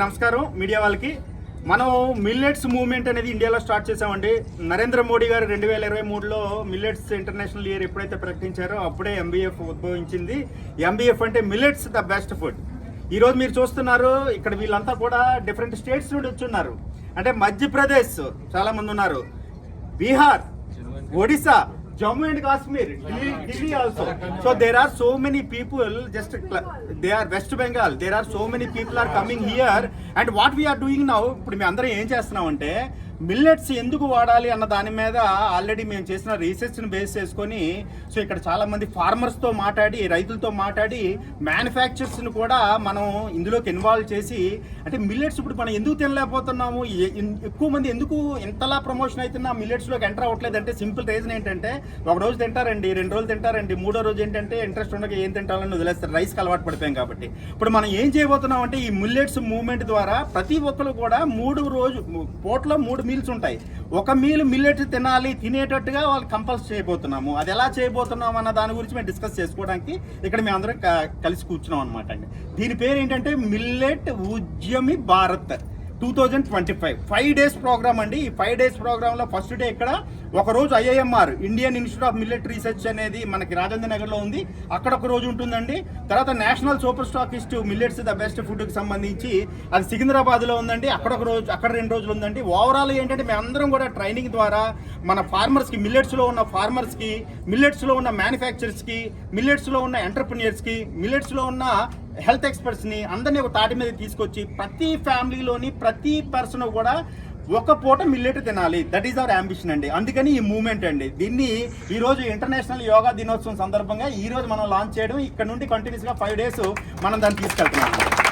నమస్కారం మీడియా వాళ్ళకి. మనం మిల్లెట్స్ మూవ్మెంట్ అనేది ఇండియాలో స్టార్ట్ చేసామండి నరేంద్ర మోడీ గారు రెండు వేల ఇరవై మూడులో మిల్లెట్స్ ఇంటర్నేషనల్ ఇయర్ ఎప్పుడైతే ప్రకటించారో అప్పుడే ఎంబీఎఫ్ ఉద్భవించింది. ఎంబీఎఫ్ అంటే మిల్లెట్స్ ద బెస్ట్ ఫుడ్. ఈరోజు మీరు చూస్తున్నారు ఇక్కడ వీళ్ళంతా కూడా డిఫరెంట్ స్టేట్స్ నుండి వచ్చున్నారు. అంటే మధ్యప్రదేశ్ చాలా మంది ఉన్నారు. Bihar Odisha Jammu and Kashmir Delhi Delhi also so there are so many people just they are West Bengal there are so many people are coming here and what we are doing now ఇప్పుడు మేము అందరం ఏం చేస్తున్నాం అంటే millets ఎందుకు వాడాలి అన్న దాని మీద ఆల్రెడీ మేము చేసిన రీసెర్చ్ని బేస్ చేసుకొని సో ఇక్కడ చాలామంది ఫార్మర్స్తో మాట్లాడి రైతులతో మాట్లాడి మ్యానుఫ్యాక్చర్స్ని కూడా మనం ఇందులోకి ఇన్వాల్వ్ చేసి అంటే మిల్లెట్స్ ఇప్పుడు మనం ఎందుకు తినలేకపోతున్నాము? ఎక్కువ మంది ఎందుకు ఇంతలా ప్రమోషన్ అవుతున్నా మిల్లెట్స్లోకి ఎంటర్ అవ్వట్లేదు అంటే సింపుల్ రీజన్ ఏంటంటే ఒక రోజు తింటారండి రెండు రోజులు తింటారండి మూడో రోజు ఏంటంటే ఇంట్రెస్ట్ ఉండక ఏం తింటాలని వదిలేస్తారు రైస్కి అలవాటు పడిపోయాం కాబట్టి. ఇప్పుడు మనం ఏం చేయబోతున్నాం అంటే ఈ మిల్లెట్స్ మూవ్మెంట్ ద్వారా ప్రతి ఒక్కరు కూడా మూడు రోజు పూటలో మూడు మీల్స్ ఉంటాయి. ఒక మీల్ మిల్లెట్ తినాలి తినేటట్టుగా వాళ్ళు కంపల్స్ చేయబోతున్నాము. అది ఎలా చేయబోతున్నాం అన్న దాని గురించి మేము డిస్కస్ చేసుకోవడానికి ఇక్కడ మేము అందరం క- కలిసి కూర్చున్నాం అనమాట అండి. దీని పేరు ఏంటంటే millet Udyami Bharat two thousand twenty five five days programme అండి. ఈ ఫైవ్ డేస్ ప్రోగ్రామ్లో ఫస్ట్ డే ఇక్కడ ఒక రోజు IIMR Indian Institute of military research అనేది మనకి రాజేంద్ర నగర్లో ఉంది. అక్కడ ఒక రోజు ఉంటుందండి. తర్వాత national super stockist millets the best ఫుడ్కి సంబంధించి అది సికింద్రాబాద్లో ఉందండి. అక్కడ ఒక రోజు అక్కడ రెండు రోజులు ఉందండి. ఓవరాల్ ఏంటంటే మేమందరం కూడా ట్రైనింగ్ ద్వారా మన ఫార్మర్స్కి మిల్లెట్స్లో ఉన్న ఫార్మర్స్కి మిల్లెట్స్లో ఉన్న మ్యానుఫ్యాక్చరర్స్కి మిల్లెట్స్లో ఉన్న ఎంటర్ప్రినియర్స్కి మిల్లెట్స్లో ఉన్న హెల్త్ ఎక్స్పర్ట్స్ని అందరినీ ఒక తాటి మీద తీసుకొచ్చి ప్రతి ఫ్యామిలీలోని ప్రతి పర్సన్ కూడా ఒక పూట మిల్లెట్ తినాలి. దట్ ఈస్ అవర్ అంబిషన్ అండి. అందుకని ఈ మూమెంట్ అండి. దీన్ని ఈ రోజు ఇంటర్నేషనల్ యోగా దినోత్సవం సందర్భంగా ఈ రోజు మనం లాంచ్ చేయడం. ఇక్కడ నుండి కంటిన్యూస్గా ఫైవ్ డేస్ మనం దాన్ని తీసుకెళ్తున్నాం.